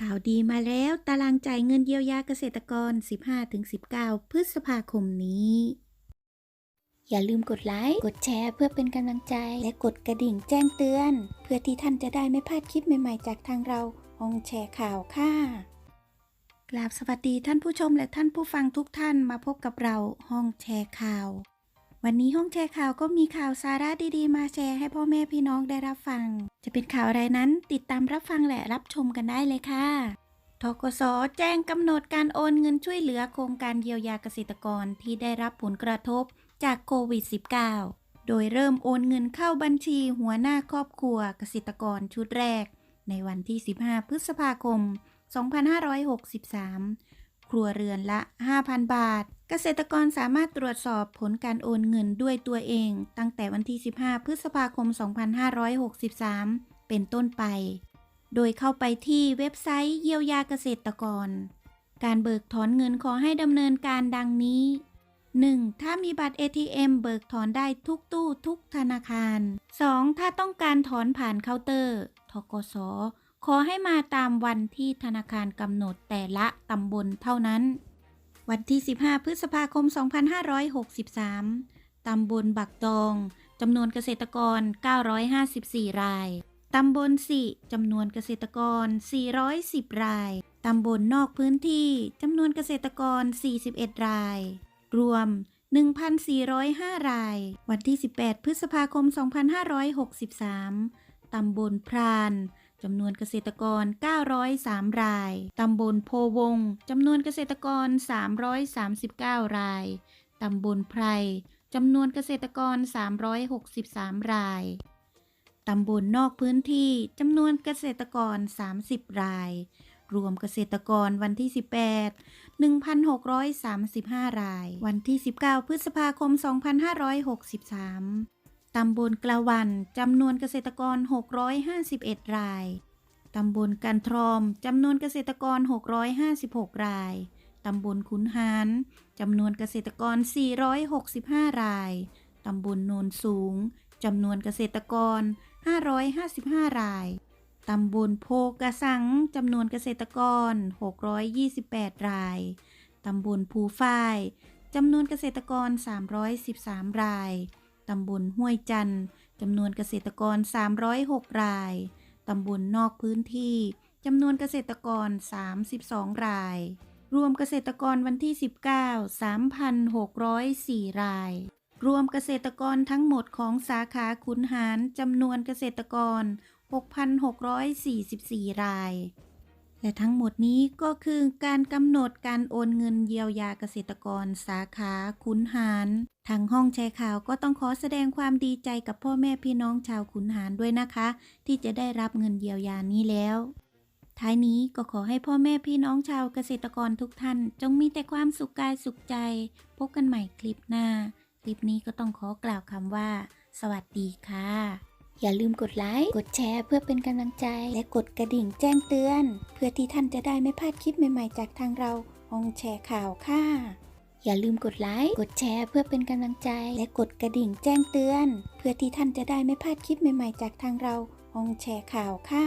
ข่าวดีมาแล้วตารางจ่ายเงินเยียวยาเกษตรกร 15-19 พฤษภาคมนี้ อย่าลืมกดไลค์ กดแชร์เพื่อเป็นกำลังใจ และกดกระดิ่งแจ้งเตือน เพื่อที่ท่านจะได้ไม่พลาดคลิปใหม่ ๆ จากทางเราห้องแชร์ข่าวค่ะ กราบสวัสดีท่านผู้ชมและท่านผู้ฟังทุกท่านมาพบกับเราห้องแชร์ข่าว วันนี้ห้องแชร์ข่าวก็มีข่าวสาระดีๆ มาแชร์ให้พ่อแม่พี่น้องได้รับฟัง จะเป็นข่าวอะไรนั้นติดตามรับฟังและรับชมกันได้เลยค่ะทกสแจ้งกำหนดการโอนเงินช่วยเหลือโครงการเยียวยาเกษตรกรที่ได้รับผลกระทบจากโควิด -19 โดยเริ่มโอนเงินเข้าบัญชีหัวหน้าครอบครัวเกษตรกรชุดแรก ในวันที่ 15 พฤษภาคม 2563 ครัวเรือนละ 5,000 บาท เกษตรกรสามารถตรวจสอบผลการโอนเงินด้วยตัวเอง ตั้งแต่วันที่ 15 พฤษภาคม 2563 เป็นต้นไป โดยเข้าไปที่เว็บไซต์เยียวยาเกษตรกร การเบิกถอนเงินขอให้ดำเนินการดังนี้ 1. ถ้ามีบัตร ATM เบิกถอนได้ทุกตู้ทุกธนาคาร 2. ถ้าต้องการถอนผ่านเคาน์เตอร์ ทกส ขอให้มาตามวันที่ธนาคารกำหนดแต่ละตำบลเท่านั้น วันที่ 15 พฤษภาคม 2563 ตำบลบักดองจำนวนเกษตรกร 954 ราย ตำบลสิจำนวนเกษตรกร 410 ราย ตำบลนอกพื้นที่จำนวนเกษตรกร 41 ราย รวม 1,405 ราย วันที่ 18 พฤษภาคม 2563 ตำบลพราน จำนวนเกษตรกร 903 ราย ตำบลโพวง จำนวนเกษตรกร 339 ราย ตำบลไพร จำนวนเกษตรกร 363 ราย ตำบลนอกพื้นที่ จำนวนเกษตรกร 30 ราย รวมเกษตรกรวันที่ 18 1,635 ราย วันที่ 19 พฤษภาคม 2563 ตำบลกละวันจำนวนเกษตรกร 651 ราย ตำบลกันทรอมจำนวนเกษตรกร 656 ราย ตำบลขุนหารจำนวนเกษตรกร 465 ราย ตำบลโนนสูงจำนวนเกษตรกร 555 ราย ตำบลโพกระสังจำนวนเกษตรกร 628 ราย ตำบลภูฝ้ายจำนวนเกษตรกร 313 ราย ตำบลห้วยจันจำนวนเกษตรกร 306 ราย ตำบลนอกพื้นที่จำนวนเกษตรกร 32 ราย รวมเกษตรกรวันที่ 19 3,604 ราย รวมเกษตรกรทั้งหมดของสาขาขุนหารจำนวนเกษตรกร 6,644 ราย และทั้งหมดนี้ก็คือการกำหนดการโอนเงินเยียวยาเกษตรกร สาขาขุนหารทางห้องแชร์ข่าวก็ต้องขอแสดงความดีใจกับพ่อแม่พี่น้องชาวขุนหารด้วยนะคะ ที่จะได้รับเงินเยียวยานี้แล้ว ท้ายนี้ก็ขอให้พ่อแม่พี่น้องชาวเกษตรกรทุกท่าน จงมีแต่ความสุขกายสุขใจ พบกันใหม่คลิปหน้า คลิปนี้ก็ต้องขอกล่าวคำว่า สวัสดีค่ะ อย่าลืมกดไลค์ กดแชร์เพื่อเป็นกำลังใจ และกดกระดิ่งแจ้งเตือน เพื่อที่ท่านจะได้ไม่พลาดคลิปใหม่ๆ จากทางเราห้องแชร์ข่าวค่ะ อย่าลืมกดไลค์ กดแชร์เพื่อเป็นกำลังใจ และกดกระดิ่งแจ้งเตือน เพื่อที่ท่านจะได้ไม่พลาดคลิปใหม่ๆ จากทางเราห้องแชร์ข่าวค่ะ